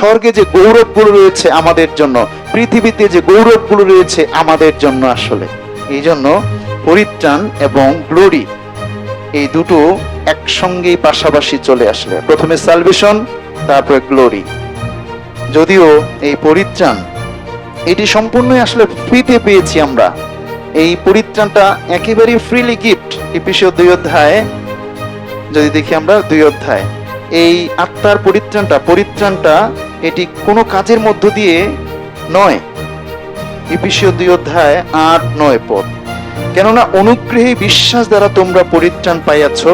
স্বর্গে যে গৌরবগুলো রয়েছে আমাদের জন্য, পৃথিবীতে যে গৌরবগুলো রয়েছে আমাদের জন্য আসলে। এই জন্য পরিত্রাণ এবং গ্লোরি এই দুটো একসঙ্গেই পাশাপাশি চলে আসলে। প্রথমে সালভেশন তারপরে গ্লোরি যদিও এই পরিত্রাণ, এটি সম্পূর্ণই আসলে ফ্রিতে পেয়েছি আমরা। এই পরিত্রাণটা একেবারেই ফ্রিলি গিফট এপিসোড দুই অধ্যায়, যদি দেখি আমরা, দুই অধ্যায়। এই আত্মার পরিত্রাণটা পরিত্রাণটা এটি কোনো কাজের মধ্য দিয়ে নয়। এপিসীয় দুই অধ্যায় আট নয় পদ। কেননা অনুগ্রহে বিশ্বাস দ্বারা তোমরা পরিত্রাণ পাইয়াছ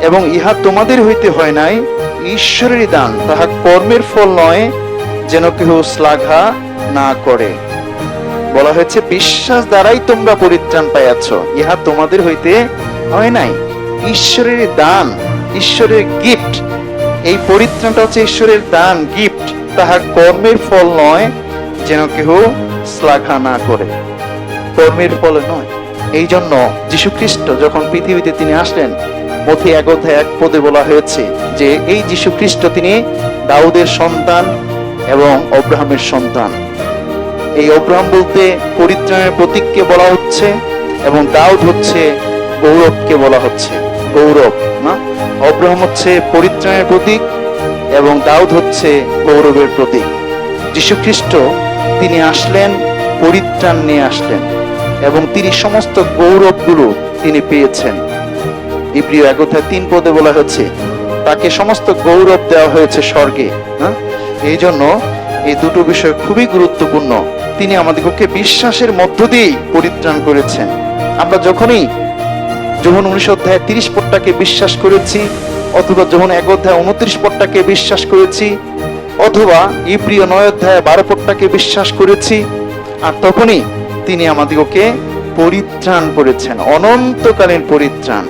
এবং ইহা তোমাদের হইতে হয় নাই, ঈশ্বরেরই দান। তাহা কর্মের ফল নয়, যেন কেহ শ্লাঘা না করে। বলা হয়েছে, বিশ্বাস দ্বারাই তোমরা পরিত্রাণ পাইয়াছ। ইহা তোমাদের হইতে হয় নাই। ঈশ্বরের দান, ঈশ্বরের গিফট এই পরিত্রাণটা হচ্ছে ঈশ্বরের দান গিফট তাহা কর্মের ফল নয় যেন কেহ শ্লাঘা না করে। কর্মের ফলে নয়। এই জন্য যীশু খ্রিস্ট যখন পৃথিবীতে তিনি আসলেন মথি এক এক পদে বলা হয়েছে যে, এই যীশু খ্রিস্ট তিনি দাউদের সন্তান এবং অব্রাহামের সন্তান। এই অব্রাহাম বলতে পরিত্রাণের প্রতীককে বলা হচ্ছে এবং দাউদ হচ্ছে গৌরবকে বলা হচ্ছে। গৌরব, না? অব্রাহাম হচ্ছে পরিত্রাণের প্রতীক এবং দাউদ হচ্ছে গৌরবের প্রতীক। যীশু খ্রিস্ট তিনি আসলেন, পরিত্রাণ নিয়ে আসলেন এবং তিনি সমস্ত গৌরবগুলো তিনি পেয়েছেন। ইব্রিয় এক অধ্যায় তিন পদে বলা হচ্ছে, তাকে সমস্ত গৌরব দেওয়া হয়েছে স্বর্গে। হ্যাঁ? এই জন্য এই দুটো বিষয় খুবই গুরুত্বপূর্ণ। তিনি আমাদেরকে বিশ্বাসের মধ্য দিয়েই পরিত্রাণ করেছেন। আমরা যখনই যখন উনিশ অধ্যায় তিরিশ পদটাকে বিশ্বাস করেছি অথবা যখন এক অধ্যায় উনত্রিশ পদটাকে বিশ্বাস করেছি, অথবা ইব্রিয় নয় অধ্যায় বারো পদটাকে বিশ্বাস করেছি, আর তখনই তিনি আমাদিগকে পরিত্রাণ করেছেন, অনন্তকালীন পরিত্রাণ।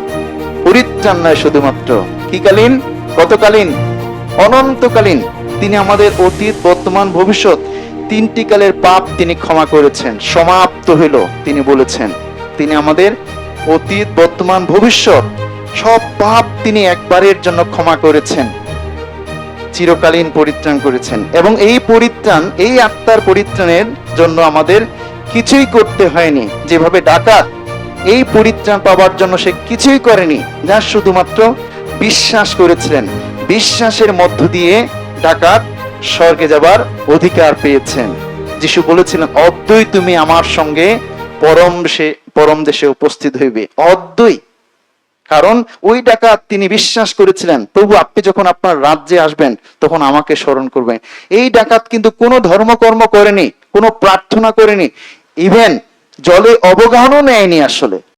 পরিত্রাণ নয় শুধুমাত্র। কি কালীন? কতকালীন? অনন্তকালীন। তিনি আমাদের অতীত, বর্তমান, ভবিষ্যৎ, তিনটি কালের পাপ তিনি ক্ষমা করেছেন, সমাপ্ত হইল, তিনি বলেছেন। তিনি আমাদের অতীত, বর্তমান, ভবিষ্যৎ সব পাপ তিনি একবারের জন্য ক্ষমা করেছেন, চিরকালীন পরিত্রাণ করেছেন। এবং এই পরিত্রাণ, এই আত্মার পরিত্রাণের জন্য আমাদের কিছুই করতে হয়নি। যেভাবে ডাকাত, এই পরিত্রাণ পাওয়ার জন্য সে কিছুই করেনি, যা শুধুমাত্র বিশ্বাস করেছিলেন। বিশ্বাসের মধ্য দিয়ে ডাকাত স্বর্গে যাবার অধিকার পেয়েছেন। যিশু বলেছিলেন, অদ্বৈ তুমি আমার সঙ্গে পরম সে, পরম দেশে উপস্থিত হইবে। অদ্বৈ কারণ ওই ডাকাত তিনি বিশ্বাস করেছিলেন, প্রভু, আপনি যখন আপনার রাজ্যে আসবেন, তখন আমাকে স্মরণ করবেন। এই ডাকাত কিন্তু কোনো ধর্মকর্ম করেনি, কোনো প্রার্থনা করেনি। ইভেন জলে অবগাহনও নেয়নি আসলে।